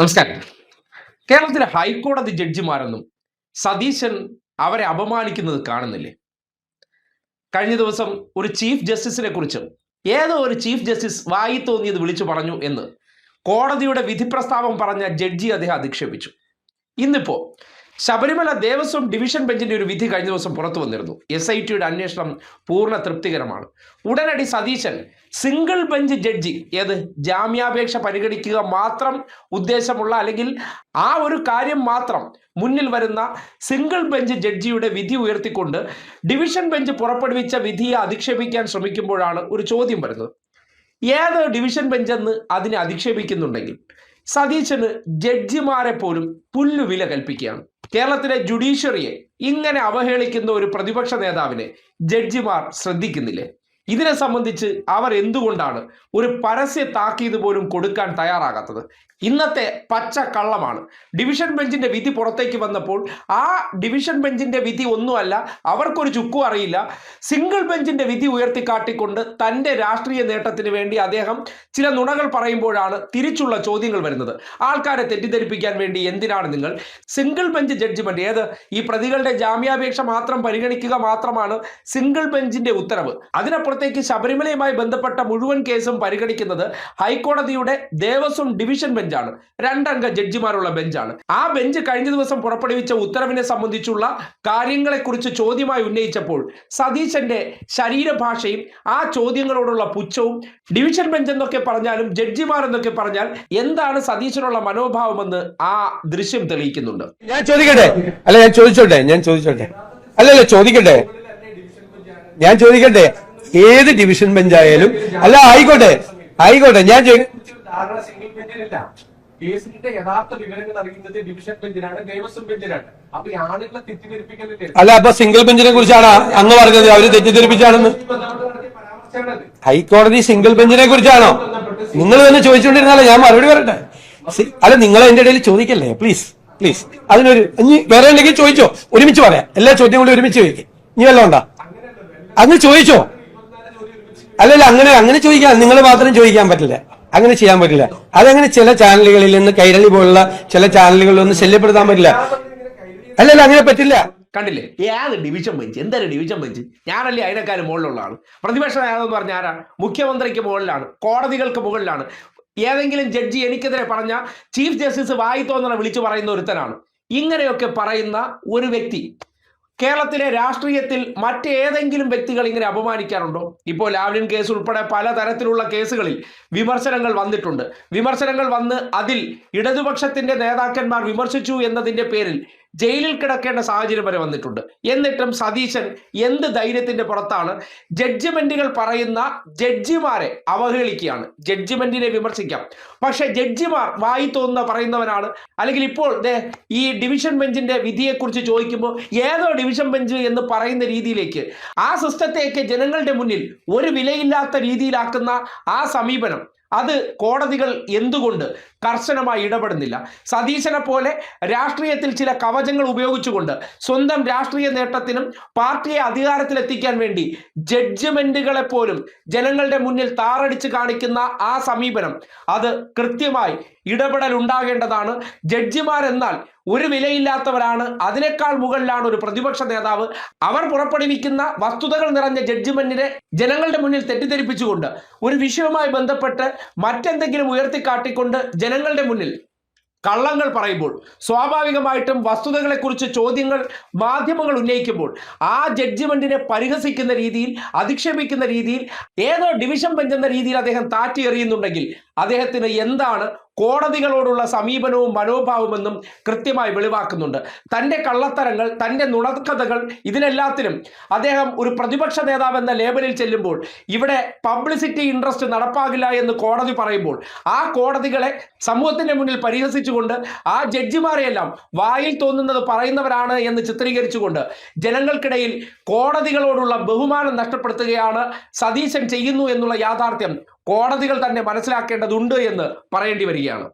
നമസ്കാരം. കേരളത്തിലെ ഹൈക്കോടതി ജഡ്ജിമാരൊന്നും സതീശൻ അവരെ അപമാനിക്കുന്നത് കാണുന്നില്ലേ? കഴിഞ്ഞ ദിവസം ഒരു ചീഫ് ജസ്റ്റിസിനെ കുറിച്ച് ഏതോ ഒരു ചീഫ് ജസ്റ്റിസ് വായി തോന്നിയത് വിളിച്ചു പറഞ്ഞു എന്ന് കോടതിയുടെ വിധി പ്രസ്താവം പറഞ്ഞ ജഡ്ജി അദ്ദേഹം അധിക്ഷേപിച്ചു. ഇന്നിപ്പോ ശബരിമല ദേവസ്വം ഡിവിഷൻ ബെഞ്ചിന്റെ ഒരു വിധി കഴിഞ്ഞ ദിവസം പുറത്തു വന്നിരുന്നു. എസ് ഐ ടിയുടെ അന്വേഷണം പൂർണ തൃപ്തികരമാണ്. ഉടനടി സതീശൻ സിംഗിൾ ബെഞ്ച് ജഡ്ജി ഏത്? ജാമ്യാപേക്ഷ പരിഗണിക്കുക മാത്രം ഉദ്ദേശമുള്ള അല്ലെങ്കിൽ ആ ഒരു കാര്യം മാത്രം മുന്നിൽ വരുന്ന സിംഗിൾ ബെഞ്ച് ജഡ്ജിയുടെ വിധി ഉയർത്തിക്കൊണ്ട് ഡിവിഷൻ ബെഞ്ച് പുറപ്പെടുവിച്ച വിധിയെ അധിക്ഷേപിക്കാൻ ശ്രമിക്കുമ്പോഴാണ് ഒരു ചോദ്യം വരുന്നത്. ഏത് ഡിവിഷൻ ബെഞ്ചെന്ന് അതിനെ അധിക്ഷേപിക്കുന്നുണ്ടെങ്കിൽ സതീശന് ജഡ്ജിമാരെ പോലും പുല്ലുവില കൽപ്പിക്കുകയാണ്. കേരളത്തിലെ ജുഡീഷ്യറിയെ ഇങ്ങനെ അവഹേളിക്കുന്ന ഒരു പ്രതിപക്ഷ നേതാവിനെ ജഡ്ജിമാർ ശ്രദ്ധിക്കുന്നില്ലേ? ഇതിനെ സംബന്ധിച്ച് അവർ എന്തുകൊണ്ടാണ് ഒരു പരസ്യ താക്കീത് പോലും കൊടുക്കാൻ തയ്യാറാകാത്തത്? ഇന്നത്തെ പച്ച കള്ളമാണ്. ഡിവിഷൻ ബെഞ്ചിന്റെ വിധി പുറത്തേക്ക് വന്നപ്പോൾ ആ ഡിവിഷൻ ബെഞ്ചിന്റെ വിധി ഒന്നുമല്ല അവർക്കൊരു ചുക്കും അറിയില്ല. സിംഗിൾ ബെഞ്ചിന്റെ വിധി ഉയർത്തിക്കാട്ടിക്കൊണ്ട് തന്റെ രാഷ്ട്രീയ നേട്ടത്തിന് വേണ്ടി അദ്ദേഹം ചില നുണകൾ പറയുമ്പോഴാണ് തിരിച്ചുള്ള ചോദ്യങ്ങൾ വരുന്നത്. ആൾക്കാരെ തെറ്റിദ്ധരിപ്പിക്കാൻ വേണ്ടി എന്തിനാണ് നിങ്ങൾ സിംഗിൾ ബെഞ്ച് ജഡ്ജ്മെന്റ് ഏത് ഈ പ്രതികളുടെ ജാമ്യാപേക്ഷ മാത്രം പരിഗണിക്കുക മാത്രമാണ് സിംഗിൾ ബെഞ്ചിന്റെ ഉത്തരവ്. അതിനപ്പുറത്തേക്ക് ശബരിമലയുമായി ബന്ധപ്പെട്ട മുഴുവൻ കേസും പരിഗണിക്കുന്നത് ഹൈക്കോടതിയുടെ ദേവസ്വം ഡിവിഷൻ ബെഞ്ചാണ്. രണ്ടംഗ ജഡ്ജിമാരുള്ള ബെഞ്ചാണ്. ആ ബെഞ്ച് കഴിഞ്ഞ ദിവസം പുറപ്പെടുവിച്ച ഉത്തരവിനെ സംബന്ധിച്ചുള്ള കാര്യങ്ങളെക്കുറിച്ച് ചോദ്യമായി ഉന്നയിച്ചപ്പോൾ സതീശന്റെ ശരീരഭാഷയും ആ ചോദ്യങ്ങളോടുള്ള പുച്ഛവും ഡിവിഷൻ ബെഞ്ച് എന്നൊക്കെ പറഞ്ഞാലും ജഡ്ജിമാർ എന്നൊക്കെ പറഞ്ഞാൽ എന്താണ് സതീശനുള്ള മനോഭാവമെന്ന് ആ ദൃശ്യം തെളിയിക്കുന്നുണ്ട്. ഞാൻ ചോദിക്കട്ടെ? അല്ല ഞാൻ ചോദിച്ചോട്ടെ? ഞാൻ ചോദിച്ചോട്ടെ? അല്ലല്ല ചോദിക്കട്ടെ? ഞാൻ ചോദിക്കട്ടെ? ഏത് ഡിവിഷൻ ബെഞ്ചായാലും അല്ല ആയിക്കോട്ടെ ആയിക്കോട്ടെ ഞാൻ സിംഗിൾ കേസിന്റെ യഥാർത്ഥ വിവരങ്ങൾ അറിയുന്നത് ഡിവിഷൻ ബെഞ്ചിനാണ് ദേവസ്വം ബെഞ്ചിനാണ് അപ്പൊ ഈ ആളുകളെ തെറ്റിദ്ധരിപ്പിക്കലില്ലേ? അല്ല അപ്പൊ സിംഗിൾ ബെഞ്ചിനെ കുറിച്ചാണ് അങ്ങ് പറഞ്ഞത്. അവർ തെറ്റിദ്ധരിപ്പിച്ചാണെന്ന്. ഹൈക്കോടതി സിംഗിൾ ബെഞ്ചിനെ കുറിച്ചാണോ? നിങ്ങൾ തന്നെ ചോദിച്ചുകൊണ്ടിരുന്നാലോ ഞാൻ മറുപടി പറയട്ടെ. അല്ല നിങ്ങൾ എന്റെ ഇടയിൽ ചോദിക്കല്ലേ? പ്ലീസ് പ്ലീസ് അതിനൊരു ഇനി വേറെ ഉണ്ടെങ്കിൽ ചോദിച്ചോ? ഒരുമിച്ച് പറയാം. എല്ലാ ചോദ്യങ്ങളും കൂടി ഒരുമിച്ച് ചോദിക്കും. ഇനി വല്ലതും ഉണ്ടോ? അങ്ങ് ചോദിച്ചോ? അല്ലല്ല അങ്ങനെ അങ്ങനെ ചോദിക്കാം നിങ്ങൾ മാത്രം ചോദിക്കാൻ പറ്റില്ല. അങ്ങനെ ചെയ്യാൻ പറ്റില്ല. അതങ്ങനെ ചില ചാനലുകളിൽ നിന്ന് കൈരളി പോലുള്ള ചില ചാനലുകളിൽ ഒന്ന് ശല്യപ്പെടുത്താൻ പറ്റില്ല? അല്ലല്ല അങ്ങനെ പറ്റില്ല. കണ്ടില്ലേ? ഏത് ഡിവിഷൻ ബെഞ്ച് എന്തൊരു ഡിവിഷൻ ബെഞ്ച് ഞാനല്ലേ അതിനേക്കാളും മുകളിലുള്ള ആൾ? പ്രതിപക്ഷ നേതാവെന്ന് പറഞ്ഞ ആരാണ് മുഖ്യമന്ത്രിക്ക് മുകളിലാണ്. കോടതികൾക്ക് മുകളിലാണ്. ഏതെങ്കിലും ജഡ്ജി എനിക്കെതിരെ പറഞ്ഞ ചീഫ് ജസ്റ്റിസ് വായി തോന്നണ വിളിച്ചു പറയുന്ന ഒരുത്തനാണ്. ഇങ്ങനെയൊക്കെ പറയുന്ന ഒരു വ്യക്തി കേരളത്തിലെ രാഷ്ട്രീയത്തിൽ മറ്റേതെങ്കിലും വ്യക്തികൾ ഇങ്ങനെ അപമാനിക്കാറുണ്ടോ? ഇപ്പോൾ ലാവ്ലിൻ കേസ് ഉൾപ്പെടെ പലതരത്തിലുള്ള കേസുകളിൽ വിമർശനങ്ങൾ വന്നിട്ടുണ്ട്. വിമർശനങ്ങൾ വന്ന് അതിൽ ഇടതുപക്ഷത്തിന്റെ നേതാക്കന്മാർ വിമർശിച്ചു എന്നതിന്റെ പേരിൽ ജയിലിൽ കിടക്കേണ്ട സാഹചര്യം വരെ വന്നിട്ടുണ്ട്. എന്നിട്ടും സതീശൻ എന്ത് ധൈര്യത്തിന്റെ പുറത്താണ്? ജഡ്ജ്മെന്റുകൾ പറയുന്ന ജഡ്ജിമാരെ അവഹേളിക്കുകയാണ്. ജഡ്ജ്മെന്റിനെ വിമർശിക്കാം. പക്ഷെ ജഡ്ജിമാർ വായി തോന്നുന്ന പറയുന്നവനാണ് അല്ലെങ്കിൽ ഇപ്പോൾ ഈ ഡിവിഷൻ ബെഞ്ചിന്റെ വിധിയെക്കുറിച്ച് ചോദിക്കുമ്പോൾ ഏതോ ഡിവിഷൻ ബെഞ്ച് എന്ന് പറയുന്ന രീതിയിലേക്ക് ആ സിസ്റ്റത്തെയൊക്കെ ജനങ്ങളുടെ മുന്നിൽ ഒരു വിലയില്ലാത്ത രീതിയിലാക്കുന്ന ആ സമീപനം അത് കോടതികൾ എന്തുകൊണ്ട് കർശനമായി ഇടപെടുന്നില്ല? സതീശനെ പോലെ രാഷ്ട്രീയത്തിൽ ചില കവചങ്ങൾ ഉപയോഗിച്ചുകൊണ്ട് സ്വന്തം രാഷ്ട്രീയ നേട്ടത്തിനും പാർട്ടിയെ അധികാരത്തിലെത്തിക്കാൻ വേണ്ടി ജഡ്ജ്മെന്റുകളെ പോലും ജനങ്ങളുടെ മുന്നിൽ താറടിച്ച് കാണിക്കുന്ന ആ സമീപനം അത് കൃത്യമായി ഇടപെടൽ ഉണ്ടാകേണ്ടതാണ് ജഡ്ജിമാരെന്നാൽ ഒരു വിലയില്ലാത്തവരാണ്. അതിനേക്കാൾ മുകളിലാണ് ഒരു പ്രതിപക്ഷ നേതാവ്. അവർ പുറപ്പെടുവിക്കുന്ന വസ്തുതകൾ നിറഞ്ഞ ജഡ്ജിമെന്റിനെ ജനങ്ങളുടെ മുന്നിൽ തെറ്റിദ്ധരിപ്പിച്ചുകൊണ്ട് ഒരു വിഷയവുമായി ബന്ധപ്പെട്ട് മറ്റെന്തെങ്കിലും ഉയർത്തിക്കാട്ടിക്കൊണ്ട് ജനങ്ങളുടെ മുന്നിൽ കള്ളങ്ങൾ പറയുമ്പോൾ സ്വാഭാവികമായിട്ടും വസ്തുതകളെക്കുറിച്ച് ചോദ്യങ്ങൾ മാധ്യമങ്ങൾ ഉന്നയിക്കുമ്പോൾ ആ ജഡ്ജ്മെന്റിനെ പരിഹസിക്കുന്ന രീതിയിൽ അധിക്ഷേപിക്കുന്ന രീതിയിൽ ഏതോ ഡിവിഷൻ ബെഞ്ച് എന്ന രീതിയിൽ അദ്ദേഹം താറ്റി എറിയുന്നുണ്ടെങ്കിൽ അദ്ദേഹത്തിന് എന്താണ് കോടതികളോടുള്ള സമീപനവും മനോഭാവമെന്നും കൃത്യമായി വെളിവാക്കുന്നുണ്ട്. തന്റെ കള്ളത്തരങ്ങൾ തന്റെ നുണക്കഥകൾ ഇതിനെല്ലാത്തിനും അദ്ദേഹം ഒരു പ്രതിപക്ഷ നേതാവ് എന്ന ലേബലിൽ ചെല്ലുമ്പോൾ ഇവിടെ പബ്ലിസിറ്റി ഇൻട്രസ്റ്റ് നടപ്പാകില്ല എന്ന് കോടതി പറയുമ്പോൾ ആ കോടതികളെ സമൂഹത്തിന്റെ മുന്നിൽ പരിഹസിച്ചുകൊണ്ട് ആ ജഡ്ജിമാരെയെല്ലാം വായിൽ തോന്നുന്നത് പറയുന്നവരാണ് എന്ന് ചിത്രീകരിച്ചുകൊണ്ട് ജനങ്ങൾക്കിടയിൽ കോടതികളോടുള്ള ബഹുമാനം നഷ്ടപ്പെടുത്തുകയാണ് സതീശൻ ചെയ്യുന്നു എന്നുള്ള യാഥാർത്ഥ്യം കോടതികൾ തന്നെ മനസ്സിലാക്കേണ്ടതുണ്ട് എന്ന് പറയേണ്ടി വരികയാണ്.